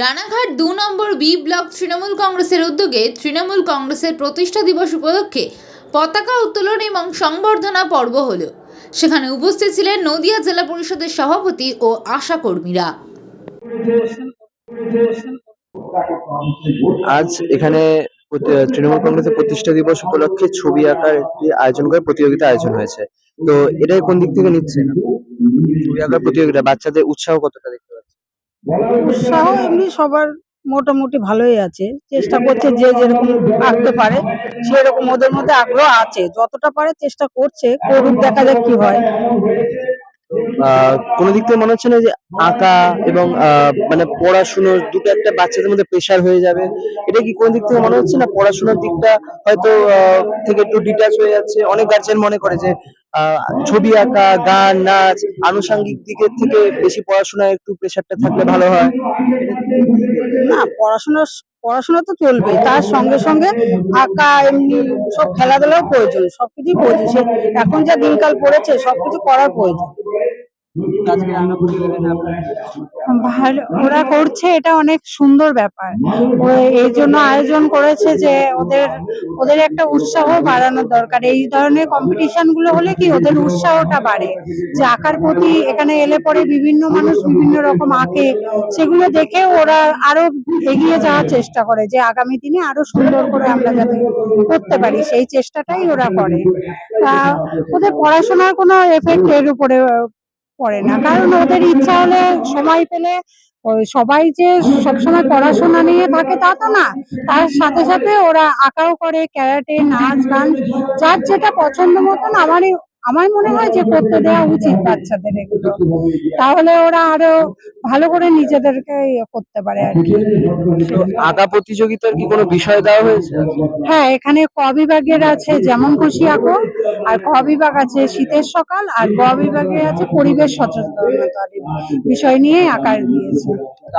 রানাঘাট দু number B block Trinamool কংগ্রেসের উদ্যোগে তৃণমূল কংগ্রেসের প্রতিষ্ঠা দিবস উপলক্ষে পতাকা উত্তোলন এবং সংবর্ধনা পর্ব হলো। সেখানে উপস্থিত ছিলেন নদিয়া জেলা পরিষদের সভাপতি ও আশা কর্মীরা আজ এখানে তৃণমূল কংগ্রেসের প্রতিষ্ঠা দিবস উপলক্ষে ছবি আঁকার একটি আয়োজন করে প্রতিযোগিতা আয়োজন হয়েছে। তো এটাই কোন দিক থেকে নিচ্ছে? ছবি আঁকার প্রতিযোগিতা, বাচ্চাদের উৎসাহ কতটা দেখতে উৎসাহ এমনি সবার মোটামুটি ভালোই আছে। চেষ্টা করছে যে যেরকম আঁকতে পারে, সেরকম ওদের মধ্যে আগ্রহ আছে। যতটা পারে চেষ্টা করছে, করুক, দেখা যাক কি হয়। কোন দিক থেকে মনে হচ্ছে না যে আঁকা এবং মানে পড়াশুনো দুটো একটা বাচ্চাদের মধ্যে প্রেশার হয়ে যাবে? এটা কি কোন দিক থেকে মনে হচ্ছে না পড়াশোনার দিকটা হয়তো থেকে একটু ডিটাচ হয়ে যাচ্ছে? অনেক গার্জেন মনে করে যে ছবি আঁকা, গান, নাচ, আনুষঙ্গিক দিকের থেকে বেশি পড়াশোনায় একটু প্রেশারটা থাকলে ভালো হয়? না, পড়াশোনা পড়াশোনা তো চলবে তার সঙ্গে সঙ্গে আঁকা, এমনি সব খেলাধুলাও প্রয়োজন, সবকিছুই প্রয়োজন। এখন যা দিনকাল পড়েছে, সবকিছু করার প্রয়োজন। ভালো, ওরা করছে, এটা অনেক সুন্দর ব্যাপার। এই জন্য আয়োজন করেছে যে ওদের ওদের একটা উৎসাহ বাড়ানোর দরকার। এই ধরনের কম্পিটিশনগুলো হলে কি ওদের উৎসাহটা বাড়ে? যে আঁকার প্রতি এখানে এলে পরে বিভিন্ন মানুষ বিভিন্ন রকম আঁকে। সেগুলো দেখে ওরা আরও এগিয়ে যাওয়ার চেষ্টা করে যে আগামী দিনে আরও সুন্দর করে আমরা যাতে করতে পারি। সেই চেষ্টাটাই ওরা করে। ওদের পড়াশোনার কোনো এফেক্ট এর উপরে পড়ে না। কারণ ওদের ইচ্ছা হলে সময় পেলে সবাই যে সবসময় পড়াশোনা নিয়ে থাকে তা তো না। তার সাথে সাথে ওরা আঁকাও করে, ক্যারাটে, নাচ, গান, যার যেটা পছন্দ মতন আমারই আমার মনে হয় যে করতে দেওয়া উচিত বাচ্চাদের এগুলো। তাহলে ওরা আরও ভালো করে নিজেদেরকে ইয়ে করতে পারে আর কি। আঁকা প্রতিযোগিতার কি কোনো বিষয় দেওয়া হয়েছে? হ্যাঁ এখানে ক বিভাগের আছে যেমন খুশি আঁকো আর ক বিভাগ আছে শীতের সকাল আর গ বিভাগে আছে পরিবেশ সচেতনতার বিষয় নিয়ে আঁকার দিয়েছে।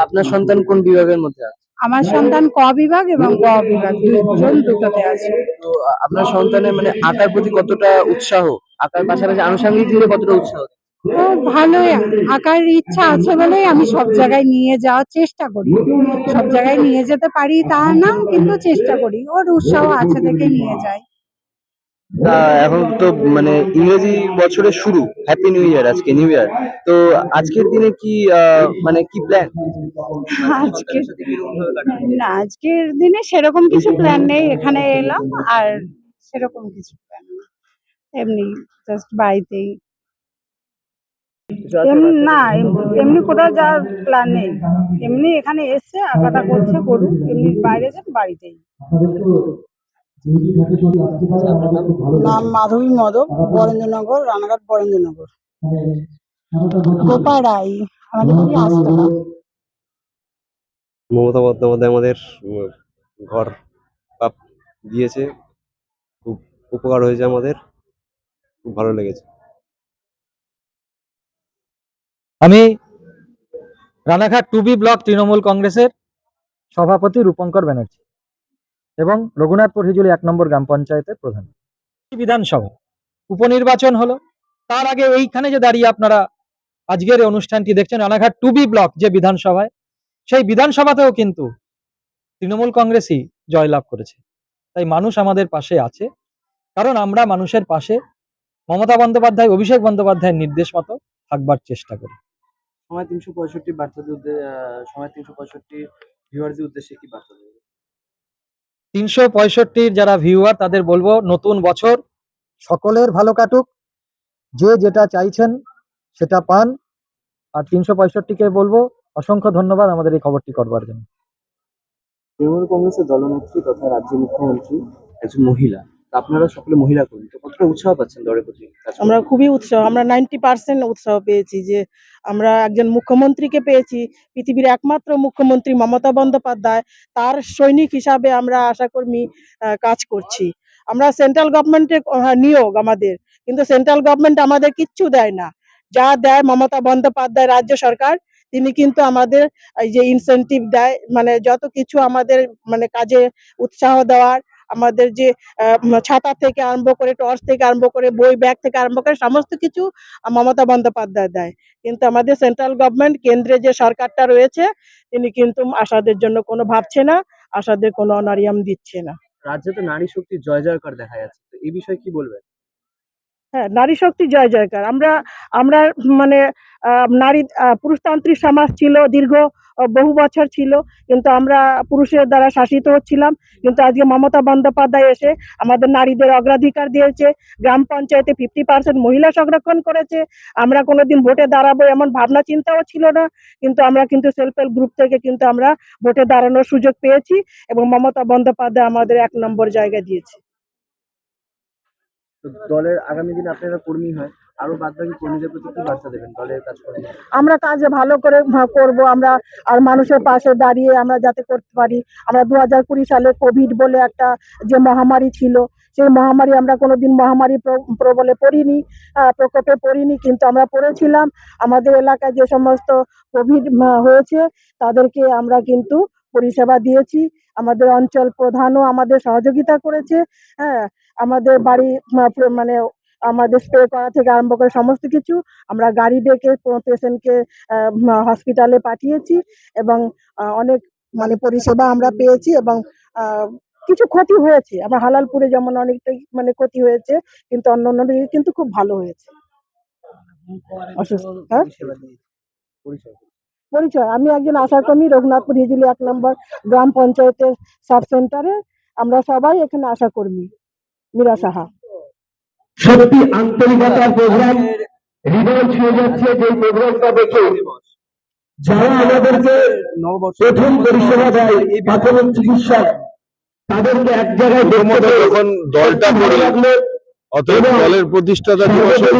আপনার সন্তান কোন বিভাগের মধ্যে আছে? আমার সন্তান ক বিভাগ এবং গ বিভাগ দুজন দুটোতে আছে। আপনার সন্তানের মানে আঁকার প্রতি কতটা উৎসাহ? আঁকার পাশাপাশি আনুষঙ্গিক দিকে কতটা উৎসাহ? ভালোই। আঁকার ইচ্ছা আছে বলেই আমি সব জায়গায় নিয়ে যাওয়ার চেষ্টা করি। সব জায়গায় নিয়ে যেতে পারি তা না কিন্তু চেষ্টা করি। ওর উৎসাহ আছে দেখে নিয়ে যাই। তা এখন তো মানে ইংরেজি বছরের শুরু হ্যাপি নিউ ইয়ার আজকে নিউ ইয়ার তো আজকের দিনে কি মানে কি প্ল্যান না, আজকের দিনে সেরকম কিছু প্ল্যান নেই, এখানে এলাম আর সেরকম কিছু প্ল্যান এমনি জাস্ট বাড়িতেই। না, এম- এমনি কোথাও যাওয়ার প্ল্যান নেই। এমনি এখানে এসছে আঁকাটা করছে, করুক, এমনি বাইরে যান, বাড়িতেই। নাম মাধবী মদক বরেন্দ্রনগর রানাঘাট বরেন্দ্রনগর। গোপা রাই আমাদের বাড়ি আস্তলা মমতা বন্দ্যোপাধ্যায় আমাদের ঘর পাপ দিয়েছে। খুব উপকার হয়েছে আমাদের। খুব ভালো লেগেছে। আমি Ranaghat two B block Trinamool কংগ্রেসের সভাপতি রূপঙ্কর ব্যানার্জি। এবং রঘুনাথপুর হিজুলি এক নম্বর গ্রাম পঞ্চায়েতের প্রধান। বিধানসভা উপনির্বাচন হলো। তার আগে এইখানে যে দাঁড়িয়ে আপনারা আজকের এই অনুষ্ঠানটি দেখছেন, রানাঘাট টু বি ব্লক যে বিধানসভায়, সেই বিধানসভাতেও কিন্তু তৃণমূল কংগ্রেসই জয়লাভ করেছে। তাই মানুষ আমাদের পাশে আছে। কারণ আমরা মানুষের পাশে। মমতা বন্দ্যোপাধ্যায়, অভিষেক বন্দ্যোপাধ্যায়ের নির্দেশ মতো থাকবার চেষ্টা করি। সময় তিনশো পঁয়ষট্টি উদ্দে- সময় তিনশো পঁয়ষট্টি ভিউয়ারদের উদ্দেশ্যে কি বার্তা দেবেন? তিনশো পঁয়ষট্টির যারা ভিউয়ার তাদের বলব নতুন বছর। সকলের ভালো কাটুক। যে যেটা চাইছেন সেটা পান। আর তিনশো পঁয়ষট্টিকে বলব অসংখ্য ধন্যবাদ আমাদের এই খবরটি করবার জন্য। তৃণমূল কংগ্রেসের দলনেত্রী তথা রাজ্য মুখ্যমন্ত্রী একজন মহিলা। আপনারা সকলে মহিলা কর্মী, তো কতটা উৎসাহ পাচ্ছেন দলের প্রতি? আমরা খুবই উৎসাহ, আমরা নাইনটি পার্সেন্ট উৎসাহ পেয়েছি যে আমরা একজন মুখ্যমন্ত্রীকে পেয়েছি, পৃথিবীর একমাত্র মুখ্যমন্ত্রী মমতা বন্দ্যোপাধ্যায়, তার সৈনিক হিসাবে আমরা আশাকর্মী কাজ করছি। আমরা সেন্ট্রাল গভর্নমেন্টের নিয়োগ আমাদের, কিন্তু সেন্ট্রাল গভর্নমেন্ট আমাদের কিচ্ছু দেয় না। যা দেয় মমতা বন্দ্যোপাধ্যায় রাজ্য সরকার, তিনি কিন্তু আমাদের এই যে ইনসেনটিভ দেয় মানে যত কিছু আমাদের মানে কাজে উৎসাহ দেওয়ার আমাদের যে ছাতা থেকে আরম্ভ করে টর্চ থেকে আরম্ভ করে বই ব্যাগ থেকে আরম্ভ করে সমস্ত কিছু মমতা বন্দ্যোপাধ্যায় দেয়। কিন্তু আমাদের সেন্ট্রাল গভর্নমেন্ট কেন্দ্রে যে সরকারটা রয়েছে তিনি কিন্তু আশাদের জন্য কোনো ভাবছে না আশাদের কোনো অনারিয়াম দিচ্ছে না। রাজ্যে তো নারী শক্তির জয় জয়কার দেখা যাচ্ছে। তো এই বিষয়ে কি বলবেন? হ্যাঁ নারী শক্তি জয় জয়কার। আমরা আমরা মানে নারী পুরুষতান্ত্রিক সমাজ ছিল দীর্ঘ বহু বছর ছিল। কিন্তু আমরা পুরুষের দ্বারা শাসিত হচ্ছিলাম। কিন্তু আজকে মমতা বন্দ্যোপাধ্যায় এসে আমাদের নারীদের অগ্রাধিকার দিয়েছে। গ্রাম পঞ্চায়েতে ফিফটি পার্সেন্ট মহিলা সংরক্ষণ করেছে। আমরা কোনোদিন ভোটে দাঁড়াবো এমন ভাবনা, চিন্তাও ছিল না। কিন্তু আমরা কিন্তু সেলফ হেল্প গ্রুপ থেকে কিন্তু আমরা ভোটে দাঁড়ানোর সুযোগ পেয়েছি এবং মমতা বন্দ্যোপাধ্যায় আমাদের এক নম্বর জায়গা দিয়েছে। দলের আগামী দিনে আপনারা কর্মী হয়। আমরা কাজে ভালো করে করব, আমরা আর মানুষের পাশে দাঁড়িয়ে আমরা যাতে করতে পারি। আমরা দু হাজার কুড়ি সালে কোভিড বলে একটা যে মহামারী ছিল, সেই মহামারী আমরা কোনোদিন মহামারী প্র- প্রবলে পড়িনি প্রকোপে পড়িনি, কিন্তু আমরা পড়েছিলাম। আমাদের এলাকায় যে সমস্ত কোভিড হয়েছে, তাদেরকে আমরা কিন্তু পরিষেবা দিয়েছি। আমাদের অঞ্চল প্রধানও আমাদের সহযোগিতা করেছে। হ্যাঁ আমাদের বাড়ি মানে আমাদের স্প্রে করা থেকে আরম্ভ করে সমস্ত কিছু আমরা গাড়ি ডেকে পেশেন্টকে হসপিটালে পাঠিয়েছি এবং অনেক মানে পরিষেবা আমরা পেয়েছি এবং কিছু ক্ষতি হয়েছে। আমার হালালপুরে যেমন অনেকটাই মানে ক্ষতি হয়েছে কিন্তু অন্য অন্য দিকে কিন্তু খুব ভালো হয়েছে। হ্যাঁ? পরিচয় আমি একজন আশাকর্মী রঘুনাথপুর হিজুলি এক নম্বর গ্রাম পঞ্চায়েতের সাব সেন্টারে আমরা সবাই এখানে আশাকর্মী মীরা সাহা। সত্যি আন্তরিকতার প্রোগ্রাম হৃদয় ছুঁয়ে যাচ্ছে যে প্রোগ্রামটা দেখে যারা আমাদেরকে প্রথম পরিষেবা দেয় এই প্রাথমিক চিকিৎসা তাদেরকে এক জায়গায় যখন দলটা ভালো করি লাগল। অতএব দলের প্রতিষ্ঠাতা দিবসের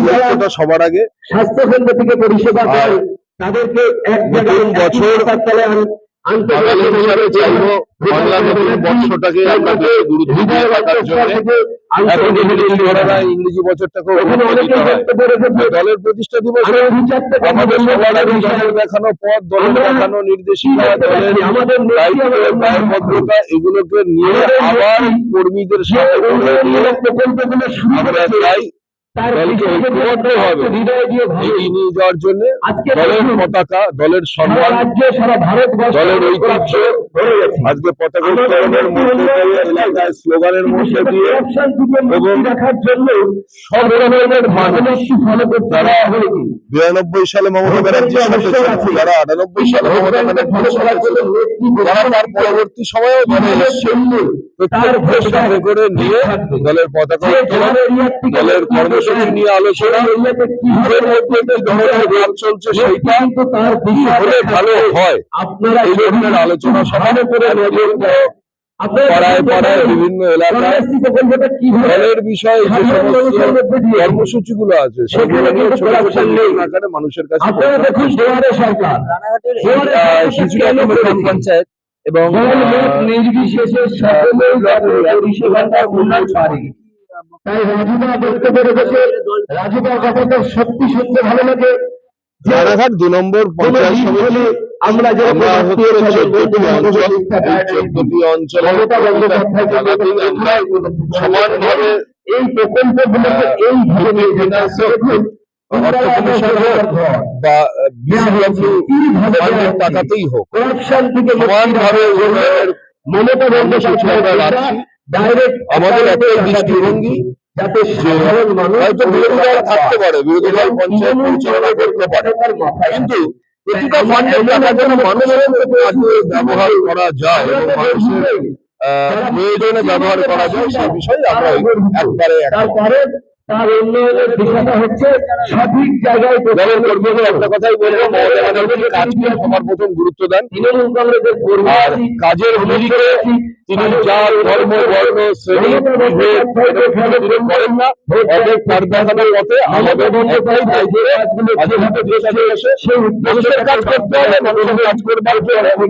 সবার আগে স্বাস্থ্য কেন্দ্র থেকে পরিষেবা দেয় তাদেরকে এক জায়গায় বছর ইংরেজি। দলের প্রতিষ্ঠা দিবসে আমাদের সবার আগে বিষয়ে। দলের দেখানো পথ দলের দেখানো নির্দেশিকা দলের আমাদের নেত্রী দায়িত্ব আমাদের দায়বদ্ধতা এগুলোকে নিয়ে আবার কর্মীদের সাথে আমরা চাই তার দলকে পিছনে যে ঐক্যবদ্ধভাবে হৃদয় দিয়ে ভালো। এগিয়ে যাওয়ার জন্য দলের পতাকা দলের সম্মান রাজ্যে সারা ভারতবর্ষে দলের ঐতিহ্য আজকে পতাকা উত্তোলনের মধ্যে দিয়ে এলাকায় স্লোগানের মধ্যে দিয়ে corruption থেকে মুক্তি এবং সব ধরনের মানুষ যারা বিরানব্বই সালে মমতা ছিল, যারা আটানব্বই সালে মমতা তার পরবর্তী সময়েও দলে এসেছে করে নিয়ে দলের পতাকা উত্তোলন দলের কর্মসূচি নিয়ে আলোচনা। নিজের মধ্যে কি ধরনের ভাব চলছে সেইটা তার কি হলে ভালো হয়? আপনারা এই ধরনের আলোচনা সভা করে পাড়ায় পাড়ায় বিভিন্ন এলাকায় দলের বিষয়ে যে সমস্ত কর্মসূচিগুলো আছে সেগুলো নিয়ে ছোট ছোট আকারে মানুষের কাছে পঞ্চায়েত এবং নির্বিশেষে সকলের পরিষেবাটা উন্নয়ন তাই রাজুদা বক্তব্য রেখেছে রাজুদার কথাটা সত্যি সত্যি ভালো লাগে। যে রানাঘাট দু নম্বর পঞ্চায়েত সমিতি আমরা আত্মীয় চোদ্দটি অঞ্চল এই বন্দ্যোপাধ্যায় সমানভাবে প্রকল্পগুলোকে এই হোক বা টাকাতেই হোক। সমানভাবে উন্নয়নের মমতা ডাইরেক্ট আমাদের একটাই দৃষ্টিভঙ্গি যাতে সাধারণ মানুষ হয়তো বিরোধী দল থাকতে পারে বিরোধী দল পঞ্চায়েত পরিচালনা করতে পারে। কিন্তু প্রতিটা ফান্ডের টাকা যেন মানুষের ব্যবহার করা যায় এবং মানুষের প্রয়োজনে ব্যবহার করা যায় সে বিষয়ে আমরা একবারে এক তার উন্নয়নের দিশাটা হচ্ছে সঠিক জায়গায় দলের কর্মীদের একটা কথাই বলব মমতা ব্যানার্জি কাজকে সবার প্রথম গুরুত্ব দেন তৃণমূল কংগ্রেসের কর্মী কাজের মিলিকে তিনি জাত ধর্ম বর্ণ শ্রেণি বিভেদ এদের কিছু তিনি করেন না অতএব তার দেখানোর আমাদের একটাই দায়িত্ব আজকে দেশ আছে এসে মানুষের কাজ করতে হবে মানুষের কাজ করবার জন্য এবং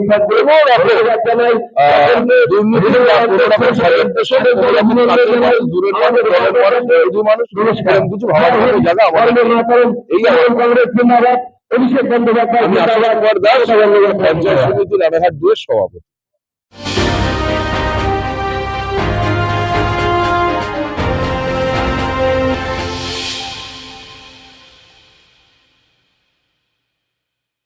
দুর্নীতি বা কোনো রকম স্বজন দেশে কোনো রকম কাজের মানুষ দূরের মানুষ এরকম কিছু ভাবার জায়গা এই কংগ্রেস জিন্দাবাদ অভিষেক বন্দ্যোপাধ্যায় পঞ্চায়েত সমিতি রানাঘাট দুয়ের সভাপতি।